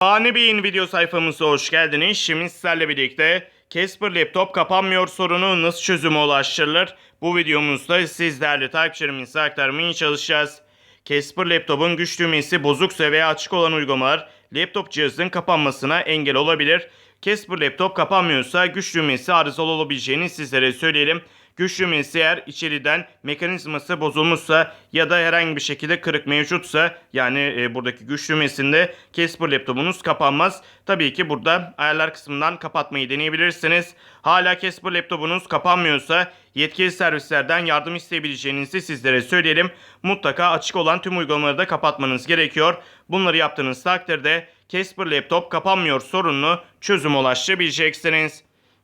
Fani Bey'in video sayfamıza hoş geldiniz. Şimdi sizlerle birlikte Casper laptop kapanmıyor sorunu nasıl çözüme ulaştırılır? Bu videomuzda siz değerli takipçilerimize aktarmaya çalışacağız. Casper laptopun güç düğmesi bozuksa veya açık olan uygulamalar laptop cihazın kapanmasına engel olabilir. Casper laptop kapanmıyorsa güç düğmesi arızalı olabileceğini sizlere söyleyelim. Güç düğmesi eğer içeriden mekanizması bozulmuşsa ya da herhangi bir şekilde kırık mevcutsa yani e, buradaki güç düğmesinde Casper laptopunuz kapanmaz. Tabii ki burada ayarlar kısmından kapatmayı deneyebilirsiniz. Hala Casper laptopunuz kapanmıyorsa yetkili servislerden yardım isteyebileceğinizi sizlere söyleyelim. Mutlaka açık olan tüm uygulamaları da kapatmanız gerekiyor. Bunları yaptığınız takdirde Casper laptop kapanmıyor sorununu çözüm ulaştırabileceksiniz.